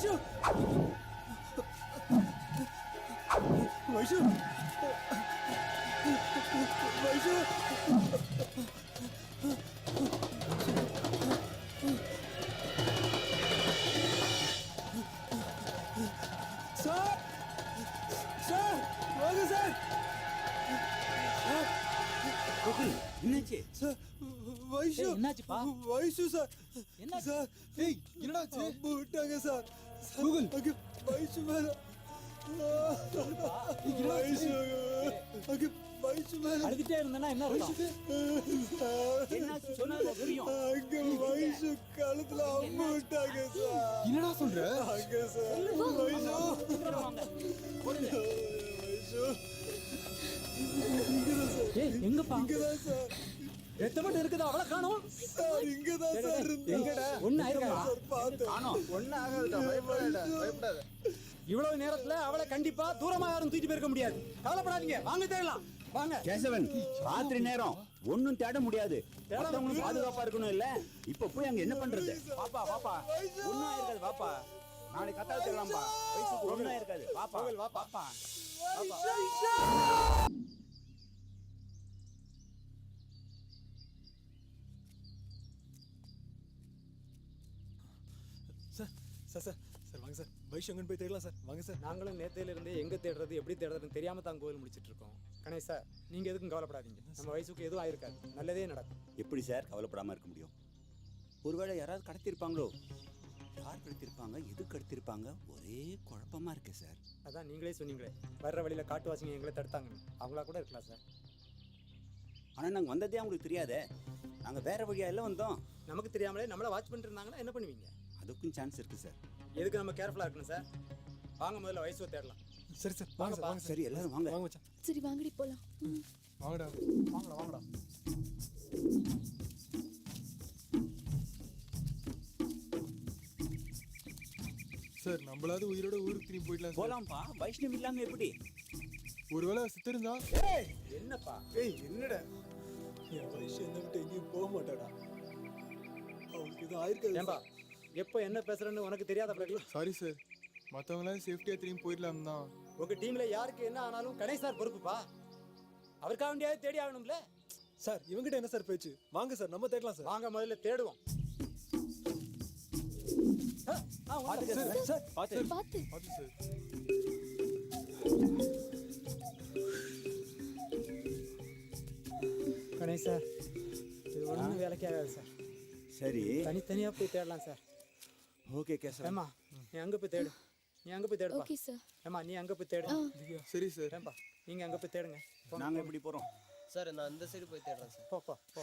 Vaishu Vaishu Vaishu sir sir வாங்க sir Gokul என்னாச்சு sir Vaishu ஏய், என்னாச்சுப்பா? வைஷு சார் என்னாச்சு? சார் ஏய் என்னடா ஆச்சு அம்பு விட்டாங்க சார் சார், கூகுள். வைஷு மேல அழுதுட்டே இருந்தேன்னா என்ன வைஷு கழுத்துல அம்பு விட்டாங்க சார் என்னடா சொல்ற? அங்க சார். வைஷு ஏய் எங்கப்பா? இங்கதான் சார் ரத்த மட்டும் இருக்குது அவளை காணோம். சார் இங்கதான் சார் இருந்தா. எங்கடா? ஒண்ணு ஆயிருக்கா சார் காணோம். ஒன்னும் ஆகாதுடா பயப்படாதடா பயப்படாத. இவ்வளவு நேரத்துல அவளை கண்டிப்பா தூரமா யாரும் தூக்கிட்டு போயிருக்க முடியாது. கவலைப்படாதீங்க. வாங்க தேடலாம். வாங்க. கேசவன் ராத்திரி நேரம். ஒண்ணும் தேட முடியாது. மத்தவங்களும். பாதுகாப்பா இருக்கணும் இல்ல? இப்ப போய் அங்க என்ன பண்றது? சார். பாப்பா பாப்பா. ஒண்ணும் இருக்காது பாப்பா நாளைக்கு தேடலாம்பா வயசுக்கு ஒண்ணும் இருக்காது. பாப்பா பாப்பா சார் சார் சார் சார் வாங்க சார். வைஷு எங்கன்னு போய் தேடலாம் சார். வாங்க சார். நாங்களும் நேத்தையில இருந்தே எங்க தேடுறது எப்படி தேடுறதுன்னு தெரியாம தான் கோவில் முடிச்சிட்டு இருக்கோம் கணேஷ் சார் நீங்க எதுக்கும் கவலைப்படாதீங்க. நம்ம வயசுக்கு எதுவும் ஆயிருக்காது. நல்லதே நடக்கும். எப்படி சார் கவலைப்படாம இருக்க முடியும்? ஒருவேளை யாராவது கடத்திருப்பாங்களோ யார் கடத்திருப்பாங்க எது கடத்திருப்பாங்க ஒரே குழப்பமா இருக்கு சார். அதான் நீங்களே சொன்னீங்களே. வர்ற வழியில காட்டுவாசிங்க எங்களை தடுத்தாங்கன்னு. அவங்களா கூட இருக்கலாம் சார். ஆனா நாங்க வந்ததே அவங்களுக்கு தெரியாதே. நாங்க வேற வழியா எல்லாம் வந்தோம். நமக்கு தெரியாமலே நம்மள வாட்ச் பண்ணிட்டு இருந்தாங்கன்னா என்ன பண்ணுவீங்க? அதுக்கும் சான்ஸ் இருக்கு சார் எதுக்கு நம்ம கேர்ஃபுல்லா இருக்கணும் சார் வாங்க முதல்ல வயசுவை தேடலாம். சரி சார் வாங்க சார் வாங்க சார் எல்லாரும் வாங்க. வாங்க மச்சான். சரி வாங்கடி போலாம். வாங்கடா. வாங்கடா வாங்கடா. சார் நம்மளாவது உயிரோட ஊருக்கு திரும்பி போயிடலாம் போலாம்ப்பா. வைஷ்ணவ் இல்லாம எப்படி? ஒருவேளை சித்திருந்தா என்னப்பா? ஏய் என்னடா? என் வைஷு என்ன விட்டு எங்கேயும் போக மாட்டாடா. அவளுக்கு எதுவும் ஆயிருக்காது ஏம்பா எப்போ என்ன பேசுறேன்னு உனக்கு தெரியாத பிறகு. சாரி சார் மற்றவங்களாம் சேஃப்டியாக திரும்பி போயிடலாம் தான். உங்க டீம்ல யாருக்கு என்ன ஆனாலும் கணேஷ் சார் பொறுப்புப்பா. அவருக்காக வேண்டியாவது தேடி ஆகணும்ல. சார் இவங்கிட்ட என்ன சார் பேச்சு? வாங்க சார் நம்ம தேடலாம் சார் வாங்க முதல்ல தேடுவோம். ஆ, ஆ, உள்ள சார் சார் பார்த்து. சார் கணேஷ் சார் இது ஒன்றும் வேலைக்கு ஆகாது சார் சரி. தனித்தனியா போய் தேடலாம் சார் ஓகே கேசவன் ஏம்மா நீ அங்க போய் தேடு நீ அங்க போய் தேடுப்பா ஓகே சார் ஏம்மா நீ அங்க போய் தேடு சரி சார் ஏம்பா நீங்க அங்க போய் தேடுங்க நாங்க எப்படி போறோம் சார் நான் அந்த சைடு போய் தேடுறேன் சார் போ போ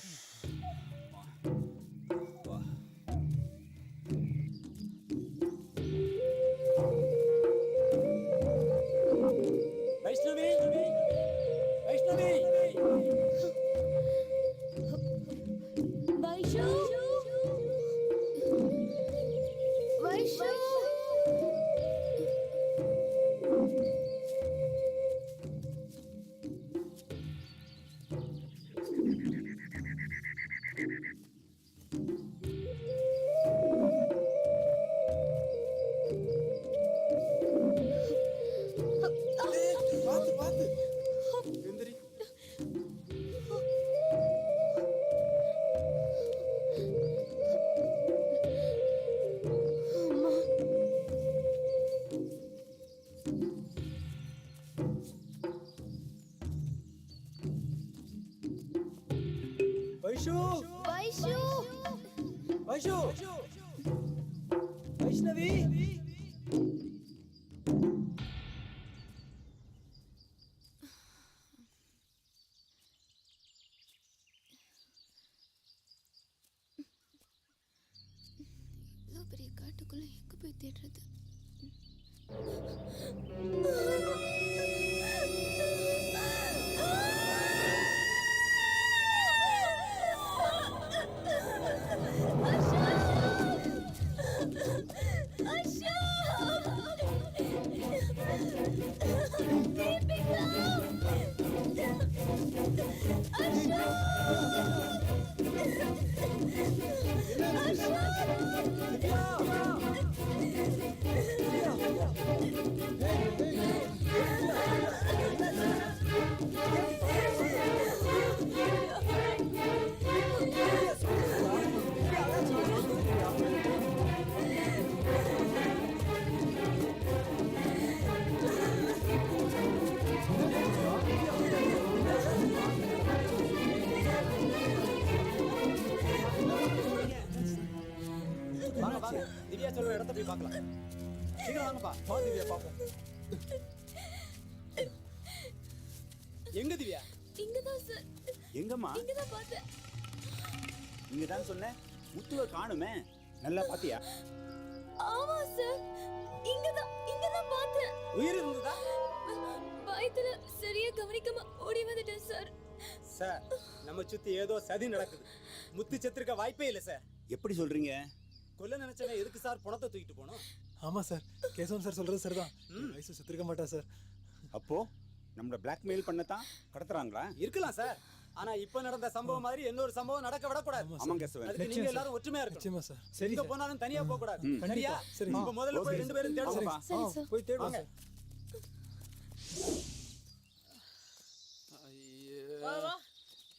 வைஷ்ணவி பெரிய காட்டுக்குள்ள எங்க போய் தேடுறது? Bang, ini dia celurit tapi baklah. சீக்கிரம் வாங்கப்பா. வா திவ்யா பாப்போம். எங்க திவ்யா இங்கதான் சார். எங்கம்மா? இங்கதான் பார்த்தேன். இங்க தான் சொன்னேன் முத்துவை காணுமே. நல்லா பாத்தியா? ஆமா சார். இங்கதான் இங்கதான் பார்த்தேன். உயிர் இருந்ததா? பயத்துல சரியா கவனிக்காம ஓடி வந்துட்டேன் சார். சார் நம்ம சுத்தி ஏதோ சதி நடக்குது. முத்து செத்துருக்க வாய்ப்பே இல்லை சார். எப்படி சொல்றீங்க? கொல்ல நினைச்சவன் எதுக்கு சார் பணத்தை தூக்கிட்டு போனோம் ஆமா சார். கேசவன் சார் சொல்றது சரிதான். வயசு செத்துருக்க மாட்டா சார். அப்போ நம்மள பிளாக்மெயில் பண்ணத்தான் கடத்துறாங்களா? இருக்கலாம் சார். ஆனா இப்ப நடந்த சம்பவம் மாதிரி இன்னொரு சம்பவம் நடக்க விடக்கூடாது. ஆமாம் கேசவன் அதுக்கு நீங்க எல்லாரும் ஒற்றுமையா இருக்கணும். சார். சரி எங்க போனாலும் தனியா போக கூடாது சரியா? சரி. இப்ப முதல்ல போய் ரெண்டு பேரும். சரி. சார் போய் தேடுவோம். வாங்க. ஐயோ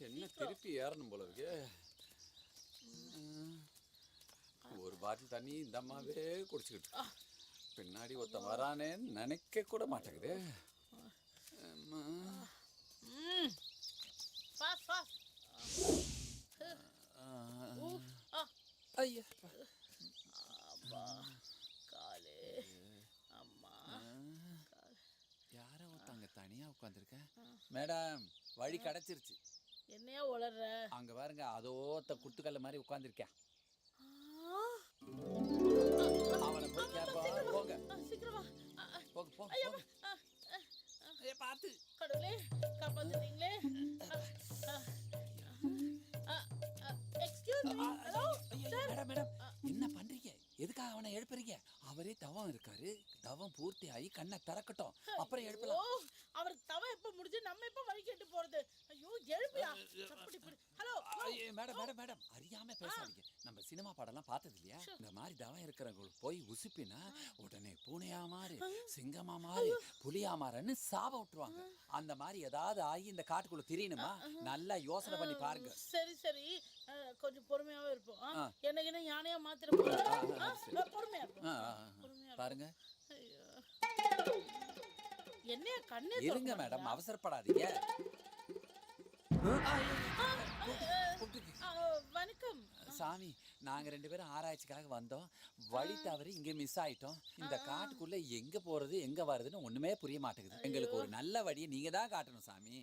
என்ன திருப்பி ஏறணும் போல இருக்கு ம். ஒரு பாட்டில் தண்ணி இந்த அம்மாவே குடிச்சுக்கிட்டு பின்னாடி ஒருத்தன் வரானேன்னு நினைக்க கூட மாட்டேங்குது. ஐயா. அப்பா காலு. அம்மா யாரோ ஒருத்தங்க தனியா உட்காந்துருக்க? மேடம் வழி கிடைச்சிருச்சு. என்னையா உளர்ற? அங்க பாருங்க அதோ ஒருத்த குத்துக்கல்ல மாதிரி உட்காந்துருக்கேன் அவனை போய் கேப்பா. போங்க. சீக்கிரம். போங்க போங்க போங்க. பார்த்து. கடவுளே காப்பாத்துட்டீங்களே எக்ஸ்கியூஸ் மீ ஹலோ ஐயோ, மேடம் மேடம். என்ன பண்றீங்க? எதுக்காக அவனை எழுப்புறீங்க? அவரே தவம் இருக்காரு. தவம் பூர்த்தி ஆகி கண்ணை திறக்கட்டும். அப்புறம் எழுப்பலாம். அவருக்கு தவ எப்ப முடிஞ்சு நம்ம எப்ப வழி கேட்டு போறது? ஐயோ எழுப்பியா அப்படி மேடம் மேடம் மேடம். அறியாம பேசாதீங்க. நம்ம சினிமா படம்லாம் பார்த்தது இல்லையா இந்த மாதிரி தவம் இருக்கிறவங்களுக்கு போய் உசுப்பினா உடனே பூனையா மாறு சிங்கமா மாறு புலியா மாறுன்னு சாப விட்டுருவாங்க. அந்த மாதிரி ஏதாவது ஆகி இந்த காட்டுக்குள்ள திரியணுமா நல்லா யோசனை பண்ணி பாருங்க. சரி சரி. கொஞ்சம் பொறுமையாவே இருப்போம். என்ன யானையா மாத்திர. பொறுமையா பாருங்க. ஐயோ. என்னையா கண்ணே இருங்க மேடம்? அவசரப்படாதீங்க. வணக்கம். சாமி நாங்க ரெண்டு பேரும் ஆராய்ச்சிக்காக வந்தோம். வழி தவறி இங்க மிஸ் ஆயிட்டோம். இந்த காட்டுக்குள்ள எங்க போறது எங்க வருதுன்னு ஒண்ணுமே புரிய மாட்டேங்குது. எங்களுக்கு ஒரு நல்ல வழியை நீங்க தான் காட்டணும் சாமி.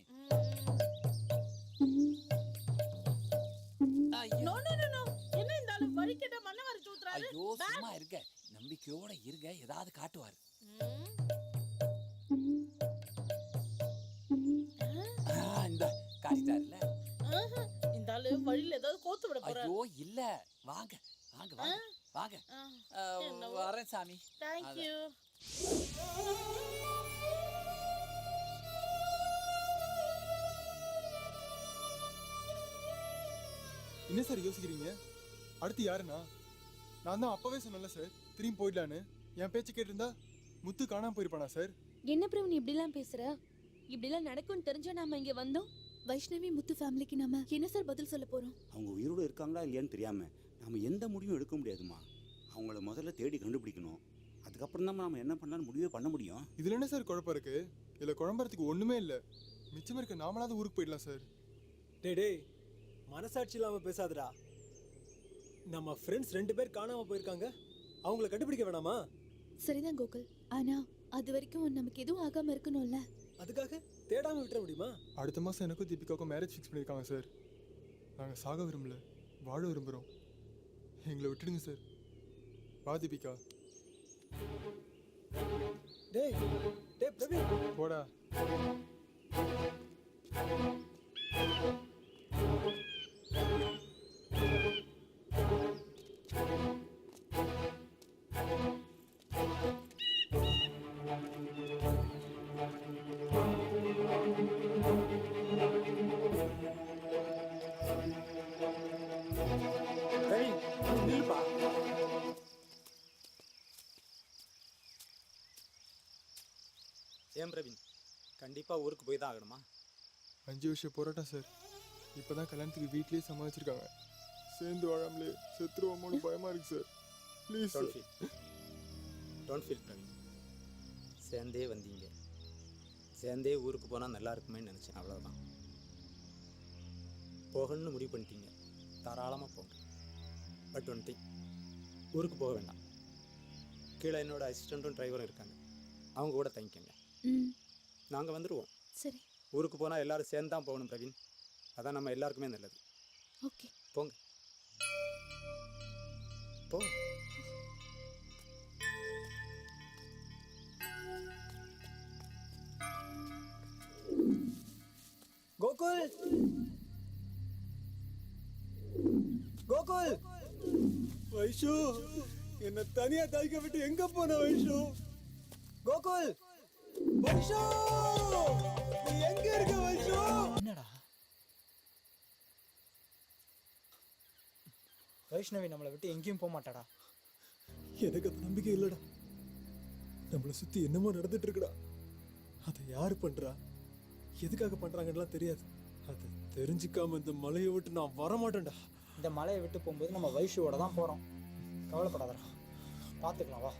ஐயோ, சும்மா இருங்க. நம்பிக்கையோட இருங்க. ஏதாவது காட்டுவாரு. இந்த காட்டிட்டாருல்ல? ஆளு வழியில ஏதாவது கோத்து விட போறாரு ஐயோ இல்ல. வாங்க வாங்க வாங்க வாங்க. வரேன் சாமி. தேங்க்யூ என்ன சார் யோசிக்கிறீங்க? அடுத்து யாருண்ணா நான் தான் அப்பவே சொன்னேன்ல சார் திரும்பி போயிடலான்னு. என் பேச்சு கேட்டிருந்தா முத்து காணாம போயிருப்பானா சார்? என்ன பிரவீன் இப்படிலாம் பேசுற? இப்படிலாம் நடக்கும்னு தெரிஞ்சா நாம இங்க வந்தோம். வைஷ்ணவி முத்து ஃபேமிலிக்கு நாம என்ன சார் பதில் சொல்ல போறோம்? அவங்க உயிரோடு இருக்காங்களா இல்லையான்னு தெரியாம நாம எந்த முடிவும் எடுக்க முடியாதுமா அவங்கள முதல்ல தேடி கண்டுபிடிக்கணும். அதுக்கப்புறம் தான் நம்ம என்ன பண்ணலாம்னு முடிவே பண்ண முடியும். இதுல என்ன சார் குழப்பம் இருக்கு? இதுல குழம்புறதுக்கு ஒண்ணுமே இல்ல. மிச்சம் இருக்க நாமளாவது ஊருக்கு போயிடலாம் சார் டேய் டேய் மனசாட்சி இல்லாம பேசாதடா. நம்ம ஃப்ரெண்ட்ஸ் ரெண்டு பேர் காணாம போயிருக்காங்க. அவங்கள கண்டுபிடிக்க வேணாமா? சரிதான் கோகுல். ஆனா அது வரைக்கும் நமக்கு எதுவும் ஆகாம இருக்கணும்ல? அதுக்காக தேடாம விட்டுற முடியுமா? அடுத்த மாசம் எனக்கும் தீபிகாவுக்கும் மேரேஜ் ஃபிக்ஸ் பண்ணியிருக்காங்க சார் நாங்க சாக விரும்பல. வாழ விரும்புறோம். எங்களை விட்டுடுங்க சார் வா தீபிகா. டேய் டேய் பிரவீன். போடா. ஏன் பிரவீன்? கண்டிப்பா ஊருக்கு போய் தான் ஆகணுமா? அஞ்சு வருஷம் போராட்டம் சார். இப்பதான் கல்யாணத்துக்கு வீட்லயே சமாளிச்சிருக்காங்க. சேர்ந்து வாழாமலே செத்துருவோமோன்னு பயமா இருக்கு sir. Please don't feel don't feel Praveen. சேர்ந்தே வந்தீங்க. சேர்ந்தே ஊருக்கு போனால் நல்லா இருக்குமேன்னு நினச்சேன் அவ்வளோதான் போகணும்னு முடிவு பண்ணிட்டீங்க. தாராளமாக போங்க. பட் ஒன் திங் ஊருக்கு போக வேண்டாம். கீழே என்னோட அசிஸ்டண்ட்டும் டிரைவரும் இருக்காங்க. அவங்க கூட தங்கிக்கங்க. நாங்கள் வந்துடுவோம் சரி. ஊருக்கு போனால் எல்லாரும் சேர்ந்து தான் போகணும் பிரவீன். அதான் நம்ம எல்லாருக்குமே நல்லது. ஓகே. போங்க. போ. கோகுல். கோகுல். வைஷு என்ன தனியா தாய்க்க விட்டு எங்க போன வைஷு? கோகுல். வைஷு நீ எங்க இருக்க வைஷு என்னடா? வைஷ்ணவி நம்மளை விட்டு எங்கேயும் போக மாட்டாடா. எனக்கு அது நம்பிக்கை இல்லடா. நம்மளை சுத்தி என்னமோ நடந்துட்டு இருக்குடா. அதை யார் பண்றா? எதுக்காக பண்றாங்கன்னுலாம் தெரியாது. அதை தெரிஞ்சுக்காம இந்த மலையை விட்டு நான் வரமாட்டேன்டா. இந்த மலையை விட்டு போகும்போது நம்ம வைஷுவோட தான் போகிறோம் கவலைப்படாதடா. பார்த்துக்கலாம் வா.